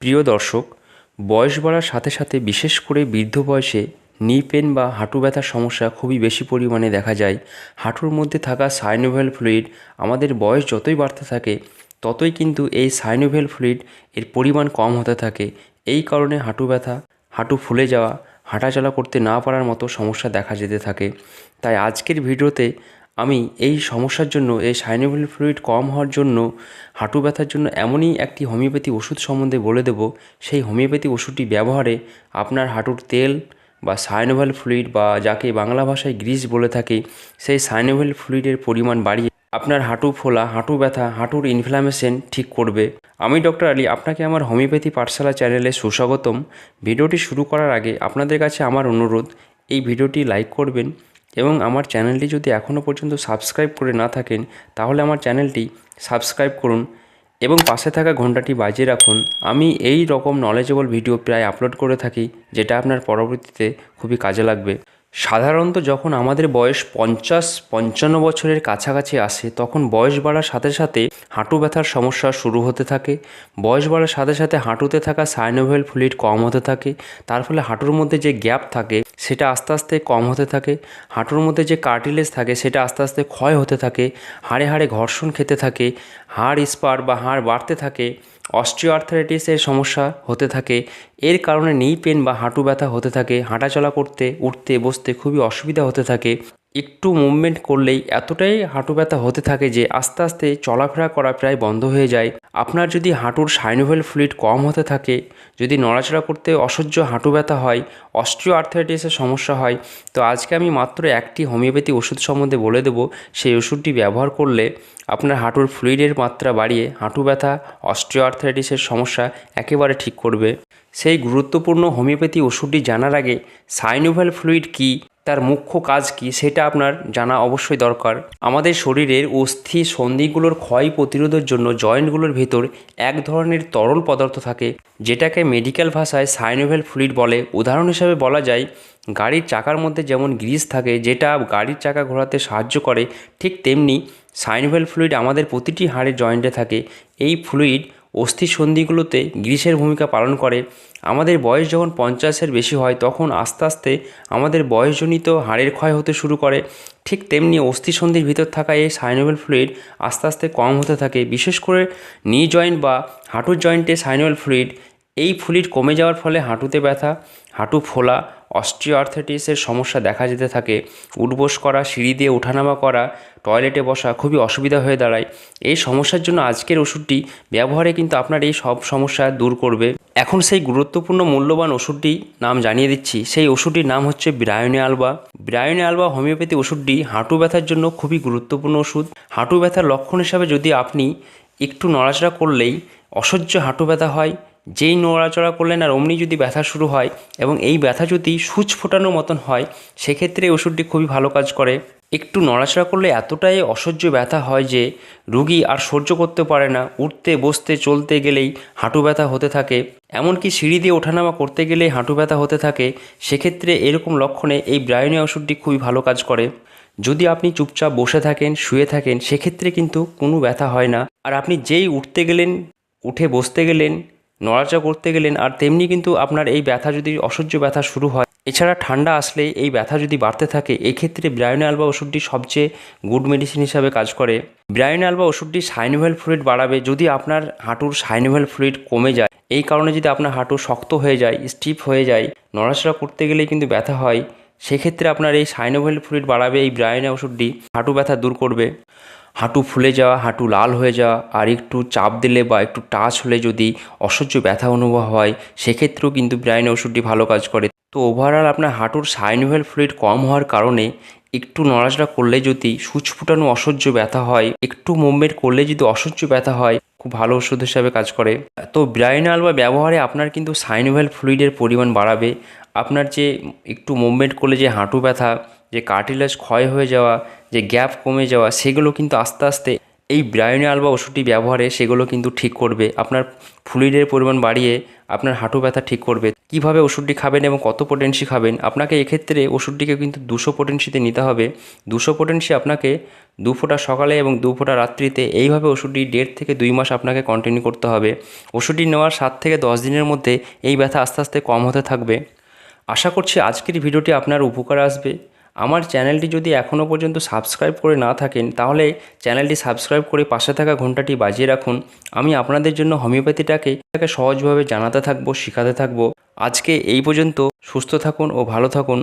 প্রিয় দর্শক, বয়স বাড়ার সাথে সাথে বিশেষ করে বৃদ্ধ বয়সে নি পেন বা হাঁটু ব্যথার সমস্যা খুবই বেশি পরিমাণে দেখা যায়। হাঁটুর মধ্যে থাকা সাইনোভেল ফ্লুইড আমাদের বয়স যতই বাড়তে থাকে, ততই কিন্তু এই সাইনোভেল ফ্লুইড এর পরিমাণ কম হতে থাকে। এই কারণে হাঁটু ব্যথা, হাঁটু ফুলে যাওয়া, হাঁটাচলা করতে না পারার মতো সমস্যা দেখা যেতে থাকে। তাই আজকের ভিডিওতে আমি এই সমস্যার জন্য, এই সাইনোভেল ফ্লুইড কম হওয়ার জন্য, হাঁটু ব্যথার জন্য এমনই একটি হোমিওপ্যাথি ওষুধ সম্বন্ধে বলে দেব। সেই হোমিওপ্যাথি ওষুধটি ব্যবহারে আপনার হাঁটুর তেল বা সাইনোভেল ফ্লুইড বা যাকে বাংলা ভাষায় গ্রিস বলে থাকে, সেই সাইনোভেল ফ্লুইডের পরিমাণ বাড়িয়ে আপনার হাঁটু ফোলা, হাঁটু ব্যথা, হাঁটুর ইনফ্লামেশন ঠিক করবে। আমি ডক্টর আলী, আপনাকে আমার হোমিওপ্যাথি পাঠশালা চ্যানেলে সুস্বাগতম। ভিডিওটি শুরু করার আগে আপনাদের কাছে আমার অনুরোধ, এই ভিডিওটি লাইক করবেন এবং আমার চ্যানেলটি যদি এখনও পর্যন্ত সাবস্ক্রাইব করে না থাকেন, তাহলে আমার চ্যানেলটি সাবস্ক্রাইব করুন এবং পাশে থাকা ঘন্টাটি বাজিয়ে রাখুন। আমি এই রকম নলেজেবল ভিডিও প্রায় আপলোড করে থাকি, যেটা আপনার পরবর্তীতে খুবই কাজে লাগবে। সাধারণত যখন আমাদের বয়স পঞ্চাশ, পঞ্চান্ন বছরের কাছাকাছি আসে, তখন বয়স বাড়ার সাথে সাথে হাঁটু ব্যথার সমস্যা শুরু হতে থাকে। বয়স বাড়ার সাথে সাথে হাঁটুতে থাকা সাইনোভেল ফ্লুইড কম হতে থাকে। তার ফলে হাঁটুর মধ্যে যে গ্যাপ থাকে সেটা আস্তে আস্তে কম হতে থাকে, হাঁটুর মধ্যে যে কার্টিলেজ থাকে সেটা আস্তে আস্তে ক্ষয় হতে থাকে, হাড়ে হাড়ে ঘর্ষণ খেতে থাকে, হাড় স্পার বা হাড় বাড়তে থাকে অস্ট্রিওআর্থারাইটিসের সমস্যা হতে থাকে, এর কারণে নেই পেন বা হাঁটু ব্যথা হতে থাকে, হাঁটাচলা করতে, উঠতে, বসতে খুবই অসুবিধা হতে থাকে। একটু মুভমেন্ট করলেই এতটাই হাঁটু ব্যথা হতে থাকে যে আস্তে আস্তে চলাফেরা করা প্রায় বন্ধ হয়ে যায়। আপনার যদি হাঁটুর সাইনোভেল ফ্লুইড কম হতে থাকে, যদি নড়াচড়া করতে অসহ্য হাঁটু ব্যথা হয় অস্ট্রিও আর্থারাইটিসের সমস্যা হয়, তো আজকে আমি মাত্র একটি হোমিওপ্যাথি ওষুধ সম্বন্ধে বলে দেবো। সেই ওষুধটি ব্যবহার করলে আপনার হাঁটুর ফ্লুইডের মাত্রা বাড়িয়ে হাঁটু ব্যথা অস্ট্রিও আর্থারাইটিসের সমস্যা একেবারে ঠিক করবে। সেই গুরুত্বপূর্ণ হোমিওপ্যাথি ওষুধটি জানার আগে সাইনোভেল ফ্লুইড কী তার মুখ্য কাজ কি সেটা আপনার জানা অবশ্যই দরকার। আমাদের শরীরের অস্থি সন্ধিগুলোর ক্ষয় প্রতিরোধের জন্য জয়েন্টগুলোর ভেতর এক ধরনের তরল পদার্থ থাকে, যেটাকে মেডিকেল ভাষায় সাইনোভেল ফ্লুইড বলে। উদাহরণ হিসাবে বলা যায়, গাড়ির চাকার মধ্যে যেমন গ্রিস থাকে, যেটা গাড়ির চাকা ঘোরাতে সাহায্য করে, ঠিক তেমনি সাইনোভেল ফ্লুইড আমাদের প্রতিটি হাড়ের জয়েন্টে থাকে। এই ফ্লুইড অস্থি সন্ধিগুলোতে গ্রিসের ভূমিকা পালন করে। আমাদের বয়স যখন পঞ্চাশের বেশি হয়, তখন আস্তে আস্তে আমাদের বয়সজনিত হাড়ের ক্ষয় হতে শুরু করে। ঠিক তেমনি অস্থিসন্ধির ভিতর থাকা এই সাইনোভেল ফ্লুইড আস্তে আস্তে কম হতে থাকে। বিশেষ করে নি জয়েন্ট বা হাঁটুর জয়েন্টে সাইনোভেল ফ্লুইড এই ফুলির কমে যাওয়ার ফলে হাঁটুতে ব্যথা, হাঁটু ফোলা অস্ট্রিওআর্থাইটিসের সমস্যা দেখা যেতে থাকে, উঠবোস করা, সিঁড়ি দিয়ে ওঠানামা করা, টয়লেটে বসা খুবই অসুবিধা হয়ে দাঁড়ায়। এই সমস্যার জন্য আজকের ওষুধটি ব্যবহারে কিন্তু আপনার এই সব সমস্যা দূর করবে। এখন সেই গুরুত্বপূর্ণ মূল্যবান ওষুধটি নাম জানিয়ে দিচ্ছি। সেই ওষুধটির নাম হচ্ছে Bryonia alba. Bryonia alba homeopathy ওষুধটি হাঁটু ব্যথার জন্য খুবই গুরুত্বপূর্ণ ওষুধ। হাঁটু ব্যথার লক্ষণ হিসাবে যদি আপনি একটু নড়াচড়া করলেই অসহ্য হাঁটু ব্যথা হয় যেই নড়াচড়া করলেন আর অমনি যদি ব্যথা শুরু হয় এবং এই ব্যথা যদি সুচ ফোটানোর মতন হয়, সেক্ষেত্রে ওষুধটি খুবই ভালো কাজ করে। একটু নড়াচড়া করলে এতটাই অসহ্য ব্যথা হয় যে রুগী আর সহ্য করতে পারে না। উঠতে, বসতে, চলতে গেলেই হাঁটু ব্যথা হতে থাকে। এমনকি সিঁড়ি দিয়ে ওঠানামা করতে গেলেই হাঁটু ব্যথা হতে থাকে। সেক্ষেত্রে এরকম লক্ষণে এই ব্রায়নীয় ওষুধটি খুবই ভালো কাজ করে। যদি আপনি চুপচাপ বসে থাকেন, শুয়ে থাকেন, সেক্ষেত্রে কিন্তু কোনো ব্যথা হয় না। আর আপনি যেই উঠতে গেলেন, উঠে বসতে গেলেন নড়াচড়া করতে গেলেন আর তেমনি কিন্তু আপনার এই ব্যথা যদি অসহ্য ব্যথা শুরু হয়, এছাড়া ঠান্ডা আসলে এই ব্যথা যদি বাড়তে থাকে, এক্ষেত্রে ব্রায়নে আলবা ওষুধটি সবচেয়ে গুড মেডিসিন হিসাবে কাজ করে। ব্রায়নে আলবা ওষুধটি সাইনোভেল ফ্লুইড বাড়াবে যদি আপনার হাঁটুর সাইনোভেল ফ্লুইড কমে যায়। এই কারণে যদি আপনার হাঁটু শক্ত হয়ে যায় স্টিফ হয়ে যায়, নড়াচড়া করতে গেলেই কিন্তু ব্যথা হয়, সেক্ষেত্রে আপনার এই সাইনোভেল ফ্লুইড বাড়াবে এই ব্রায়নে ওষুধটি, হাঁটু ব্যথা দূর করবে। হাঁটু ফুলে যাওয়া, হাঁটু লাল হয়ে যাওয়া আর একটু চাপ দিলে বা একটু টাচ হলে যদি অসহ্য ব্যথা অনুভব হয়, সেক্ষেত্রেও কিন্তু ব্রাইন ওষুধটি ভালো কাজ করে। তো ওভারঅল আপনার হাঁটুর সাইনোভেল ফ্লুইড কম হওয়ার কারণে একটু নড়াচড়া করলে যদি সূচ ফুটানো অসহ্য ব্যথা হয়, একটু মুভমেন্ট করলে যদি অসহ্য ব্যথা হয়, খুব ভালো ওষুধ হিসাবে কাজ করে। তো ব্রাইনাল বা ব্যবহারে আপনার কিন্তু সাইনোভেল ফ্লুইডের পরিমাণ বাড়াবে। আপনার যে একটু মুভমেন্ট করলে যে হাঁটু ব্যথা, যে কার্টিলেজ ক্ষয় হয়ে যাওয়া যে গ্যাপ কমে যাওয়া, সেগুলো কিন্তু আস্তে আস্তে এই ব্রায়োনি আলবা ওষুধটি ব্যবহারে সেগুলো কিন্তু ঠিক করবে। আপনার ফ্লুইডের পরিমাণ বাড়িয়ে আপনার হাঁটু ব্যথা ঠিক করবে। কীভাবে ওষুধটি খাবেন এবং কত পোটেন্সি খাবেন? আপনাকে এক্ষেত্রে ওষুধটিকে কিন্তু দুশো পোটেন্সিতে নিতে হবে। দুশো পোটেন্সি আপনাকে দু ফোঁটা সকালে এবং দু ফোঁটা রাত্রিতে এইভাবে ওষুধটি দেড় থেকে দুই মাস আপনাকে কন্টিনিউ করতে হবে। ওষুধটি নেওয়ার সাত থেকে দশ দিনের মধ্যে এই ব্যথা আস্তে আস্তে কম হতে থাকবে। আশা করছি আজকের ভিডিওটি আপনার উপকার আসবে। আমার চ্যানেলটি যদি এখনও পর্যন্ত সাবস্ক্রাইব করে না থাকেন, তাহলে চ্যানেলটি সাবস্ক্রাইব করে পাশে থাকা ঘন্টাটি বাজিয়ে রাখুন। আমি আপনাদের জন্য হোমিওপ্যাথিটাকে তাকে সহজভাবে জানাতে থাকব, শেখাতে থাকব। আজকে এই পর্যন্ত, সুস্থ থাকুন ও ভালো থাকুন।